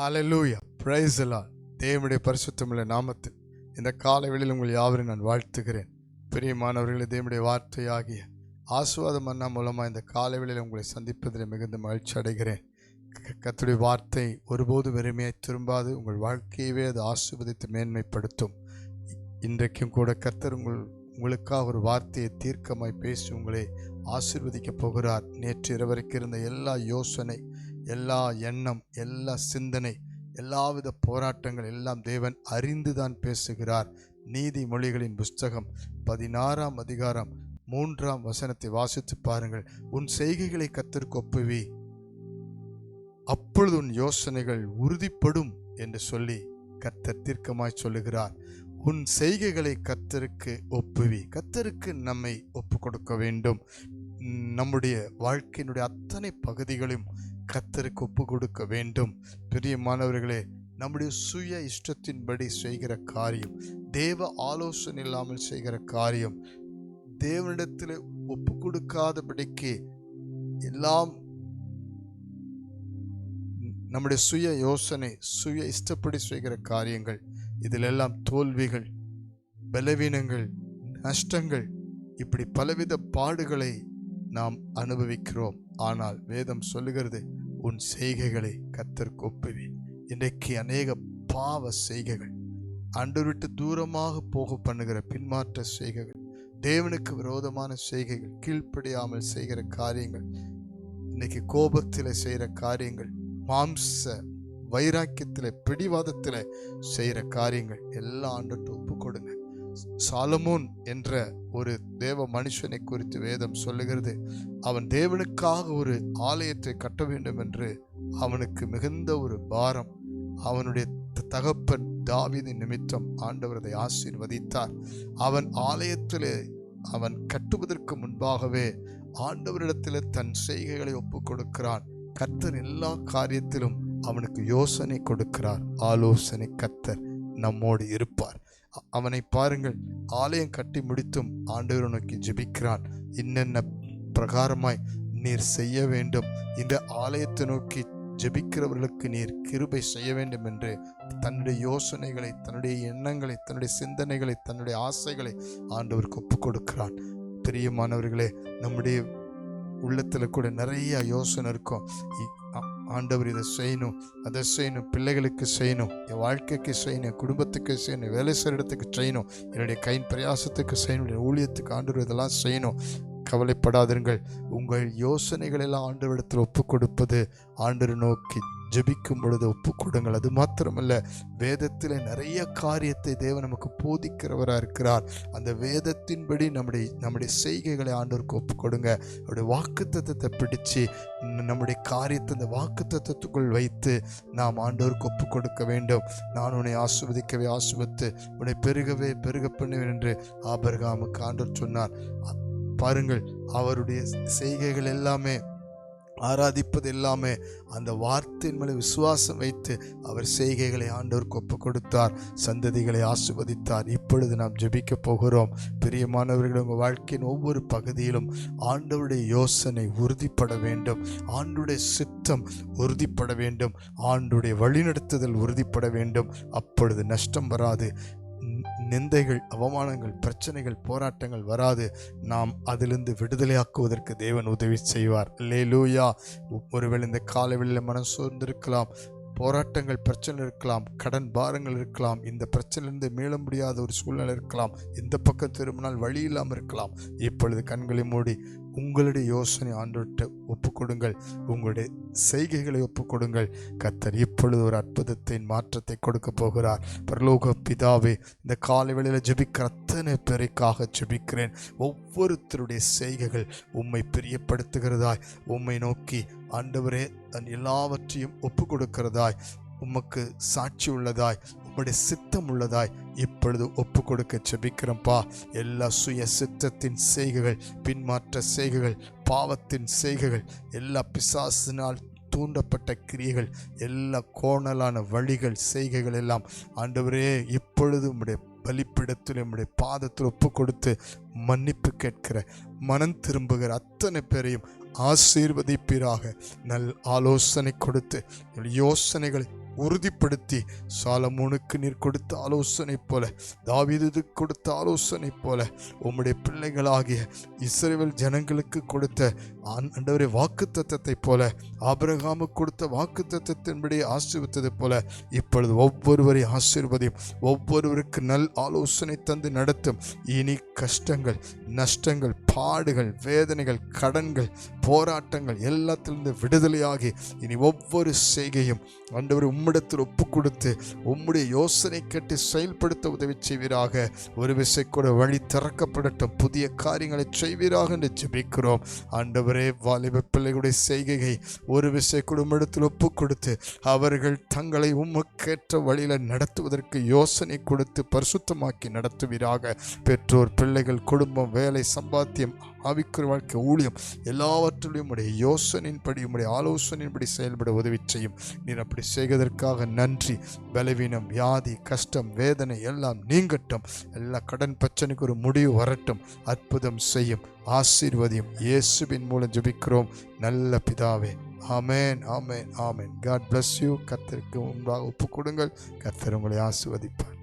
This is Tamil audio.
ஹலலூயா பிரைஸ்லா தேவனுடைய பரிசுத்தமுள்ள நாமத்தில் இந்த காலைவெளியில் உங்கள் யாவரையும் நான் வாழ்த்துகிறேன். பிரியமானவர்களே தேவனுடைய வார்த்தையாகிய ஆசுவாதம் அண்ணா மூலமாக இந்த காலைவெளியில் உங்களை சந்திப்பதில் மிகுந்த மகிழ்ச்சி அடைகிறேன். கத்துடைய வார்த்தை ஒருபோது வெறுமையை திரும்பாது. உங்கள் வாழ்க்கையவே அது ஆசிர்வதித்து மேன்மைப்படுத்தும். இன்றைக்கும் கூட கத்தர் உங்கள் உங்களுக்காக ஒரு வார்த்தையை தீர்க்கமாய் பேசி உங்களை ஆசிர்வதிக்கப் போகிறார். நேற்று இரவரைக்கு இருந்த எல்லா யோசனை எல்லா எண்ணம் எல்லா சிந்தனை எல்லாவித போராட்டங்கள் எல்லாம் தேவன் அறிந்துதான் பேசுகிறார். நீதிமொழிகளின் புஸ்தகம் பதினாறாம் அதிகாரம் மூன்றாம் வசனத்தை வாசித்து பாருங்கள். உன் செய்கைகளை கத்திற்கு ஒப்புவி. அப்பொழுது உன் யோசனைகள் உறுதிப்படும் என்று சொல்லி கத்தர் தீர்க்கமாய் சொல்லுகிறார். உன் செய்கைகளை கத்தருக்கு ஒப்புவி. கத்தருக்கு நம்மை ஒப்பு கொடுக்க வேண்டும். நம்முடைய வாழ்க்கையினுடைய அத்தனை பகுதிகளையும் கத்தருக்கு ஒப்பு கொடுக்க வேண்டும். பிரியமானவர்களே நம்முடைய சுய இஷ்டத்தின்படி செய்கிற காரியம் தேவ ஆலோசனை இல்லாமல் செய்கிற காரியம் தேவனிடத்தில் ஒப்பு கொடுக்காதபடிக்கு எல்லாம் நம்முடைய சுய யோசனை சுய இஷ்டப்படி செய்கிற காரியங்கள். இதிலெல்லாம் தோல்விகள் பலவீனங்கள் நஷ்டங்கள் இப்படி பலவித பாடுகளை நாம் அனுபவிக்கிறோம். ஆனால் வேதம் சொல்லுகிறது உன் செய்கைகளை கத்தருக்கு ஒப்புவி இன்றைக்கு அநேக பாவ செய்கைகள் அன்று விட்டு தூரமாக போக பண்ணுகிற பின்மாற்ற செய்கைகள் தேவனுக்கு விரோதமான செய்கைகள் கீழ்ப்படியாமல் செய்கிற காரியங்கள் இன்னைக்கு கோபத்தில் செய்கிற காரியங்கள் மாம்ச வைராக்கியத்தில் பிடிவாதத்தில் செய்கிற காரியங்கள் எல்லாம் ஆண்டுட்டு ஒப்பு கொடுங்க சாலமோன் என்ற ஒரு தேவ மனுஷனை குறித்து வேதம் சொல்லுகிறது. அவன் தேவனுக்காக ஒரு ஆலயத்தை கட்ட வேண்டும் என்று அவனுக்கு மிகுந்த ஒரு பாரம். அவனுடைய தகப்பன் தாவீதின் நிமித்தம் ஆண்டவரதை ஆசீர்வதித்தார். அவன் ஆலயத்திலே அவன் கட்டுவதற்கு முன்பாகவே ஆண்டவரிடத்தில் தன் செய்கைகளை ஒப்புக் கொடுக்கிறான் கர்த்தர் எல்லா காரியத்திலும் அவனுக்கு யோசனை கொடுக்கிறார். ஆலோசனை கர்த்தர் நம்மோடு இருப்பார். அவனை பாருங்கள். ஆலயம் கட்டி முடித்தும் ஆண்டவர் நோக்கி ஜெபிக்கிறான். இன்னென்ன பிரகாரமாய் நீர் செய்ய வேண்டும். இந்த ஆலயத்தை நோக்கி ஜெபிக்கிறவர்களுக்கு நீர் கிருபை செய்ய வேண்டும் என்று தன்னுடைய யோசனைகளை தன்னுடைய எண்ணங்களை தன்னுடைய சிந்தனைகளை தன்னுடைய ஆசைகளை ஆண்டவருக்கு ஒப்பு கொடுக்கிறான் பிரியமானவர்களே நம்முடைய உள்ளத்தில் கூட நிறைய யோசனை இருக்கும். ஆண்டவர் இதை செய்யணும் அதை செய்யணும் பிள்ளைகளுக்கு செய்யணும் என் வாழ்க்கைக்கு செய்யணும் குடும்பத்துக்கு செய்யணும் வேலை செய்கிற இடத்துக்கு செய்யணும் என்னுடைய கையின் பிரயாசத்துக்கு செய்யணும் ஊழியத்துக்கு ஆண்டவர் இதெல்லாம் செய்யணும். கவலைப்படாதீர்கள் உங்கள் யோசனைகளெல்லாம் ஆண்டவரிடத்தில் ஒப்பு கொடுப்பது ஆண்டரை நோக்கி ஜெபிக்கும் பொழுது ஒப்பு கொடுங்கள் அது மாத்திரமல்ல வேதத்தில் நிறைய காரியத்தை தேவன் நமக்கு போதிக்கிறவராக இருக்கிறார். அந்த வேதத்தின்படி நம்முடைய நம்முடைய செய்கைகளை ஆண்டோருக்கு ஒப்பு கொடுங்க அவருடைய வாக்குத்தத்தத்தை பிடிச்சு நம்முடைய காரியத்தை அந்த வாக்குத்தத்தத்துக்குள் வைத்து நாம் ஆண்டோருக்கு ஒப்பு கொடுக்க வேண்டும். நான் உன்னை ஆசிர்வதிக்கவே ஆசிர்வத்து உன்னை பெருகவே பெருக பண்ணுவேன் என்று ஆபர்காமுக்கு ஆண்டோர் சொன்னார். பாருங்கள் அவருடைய செய்கைகள் எல்லாமே ஆராதிப்பது எல்லாமே அந்த வார்த்தையின் மேலே விசுவாசம் வைத்து அவர் செய்கைகளை ஆண்டவருக்கு ஒப்பு கொடுத்தார் சந்ததிகளை ஆசிர்வதித்தார். இப்பொழுது நாம் ஜெபிக்க போகிறோம். பிரியமானவர்கள் உங்கள் வாழ்க்கையின் ஒவ்வொரு பகுதியிலும் ஆண்டவருடைய யோசனை உறுதிப்பட வேண்டும். ஆண்டுடைய சித்தம் உறுதிப்பட வேண்டும். ஆண்டுடைய வழிநடத்துதல் உறுதிப்பட வேண்டும். அப்பொழுது நஷ்டம் வராது. நிந்தைகள் அவமானங்கள் பிரச்சனைகள் போராட்டங்கள் வராது. நாம் அதிலிருந்து விடுதலையாக்குவதற்கு தேவன் உதவி செய்வார். லேலூயா ஒருவேளை இந்த காலை வெளியில் மனம் சோர்ந்திருக்கலாம். போராட்டங்கள் பிரச்சனை இருக்கலாம் கடன் பாரங்கள் இருக்கலாம் இந்த பிரச்சனையிலிருந்து மீள முடியாத ஒரு சூழ்நிலை இருக்கலாம் இந்த பக்கம் திரும்பினால் வழி இல்லாமல் இருக்கலாம். இப்பொழுது கண்களை மூடி உங்களுடைய யோசனை ஆண்டோட்ட ஒப்பு கொடுங்கள் உங்களுடைய செய்கைகளை ஒப்பு கொடுங்கள் கத்தர் இப்பொழுது ஒரு அற்புதத்தின் மாற்றத்தை கொடுக்க போகிறார். பரலோக பிதாவே இந்த காலை வேளையில் ஜபிக்கிற அத்தனை பேருக்காக ஜெபிக்கிறேன். ஒவ்வொருத்தருடைய செய்கைகள் உம்மை பிரியப்படுத்துகிறதாய். உம்மை நோக்கி ஆண்டவரே தன் எல்லாவற்றையும் ஒப்பு கொடுக்கிறதாய் உமக்கு சாட்சி உள்ளதாய். உம்முடைய சித்தம் உள்ளதாய். இப்பொழுது ஒப்பு கொடுக்க ஜெபிக்கிறோம்ப்பா எல்லா சுய சித்தத்தின் செய்கைகள் பின்மாற்ற செய்கைகள் பாவத்தின் செய்கைகள் எல்லா பிசாசினால் தூண்டப்பட்ட கிரியைகள் எல்லா கோணலான வழிகள் செய்கைகள் எல்லாம். ஆண்டவரே இப்பொழுது உம்முடைய பலிப்பிடத்தில் நம்முடைய பாதத்தில் ஒப்பு கொடுத்து மன்னிப்பு கேட்கிற மனம் திரும்புகிற அத்தனை பேரையும் ஆசீர்வதிப்பீராக. நல் ஆலோசனை கொடுத்து யோசனைகளை உறுதிப்படுத்தி சாலமோனுக்கு நீர் கொடுத்த ஆலோசனை போல தாவீதுக்கு கொடுத்த ஆலோசனை போல உம்முடைய பிள்ளைகளாகிய இஸ்ரேல் ஜனங்களுக்கு கொடுத்த ஆண்டவரை வாக்கு தத்தத்தை போல ஆபிரகாமுக்கு கொடுத்த வாக்கு தத்தத்தின்படி ஆசீர்வித்தது போல இப்பொழுது ஒவ்வொருவரை ஆசீர்வதியும் ஒவ்வொருவருக்கு நல் ஆலோசனை தந்து நடத்தும் இனி கஷ்டங்கள் நஷ்டங்கள் பாடுகள் வேதனைகள் கடன்கள் போராட்டங்கள் எல்லாத்திலிருந்து விடுதலையாகி இனி ஒவ்வொரு செய்கையும் ஆண்டவர் உம்மிடத்தில் ஒப்பு கொடுத்து உம்முடைய யோசனை கேட்டு செயல்படுத்த உதவி செய்வீராக. ஒரு விசை கூட வழி திறக்கப்படட்டும். புதிய காரியங்களை செய்வீராக என்று ஜெபிக்கிறோம். ஆண்டவரே வாலிப பிள்ளைகளுடைய செய்கையை ஒரு விசை குடும்பத்தில் ஒப்பு கொடுத்து அவர்கள் தங்களை உமக்கேற்ற வழியில் நடத்துவதற்கு யோசனை கொடுத்து பரிசுத்தமாக்கி நடத்துவீராக. பெற்றோர் பிள்ளைகள் குடும்பம் வேலை சம்பாத்தியம் ஆவிக்குரிய வாழ்க்கை ஊழியம் எல்லாவற்றிலும் உடைய யோசனையின்படி உடைய ஆலோசனையின்படி செயல்பட உதவி செய்யும். நீர் அப்படி செய்வதற்காக நன்றி. பலவீனம் வியாதி கஷ்டம் வேதனை எல்லாம் நீங்கட்டும். எல்லா கடன் பிரச்சனைக்கு ஒரு முடிவு வரட்டும். அற்புதம் செய்யும் ஆசீர்வதியும். இயேசுவின் மூலம் ஜபிக்கிறோம். நல்ல பிதாவே. ஆமேன் ஆமேன் ஆமேன். காட் பிளஸ் யூ கர்த்தருக்கு முன்பாக ஒப்பு கொடுங்கள் கர்த்தர் உங்களை ஆசிர்வதிப்பார்.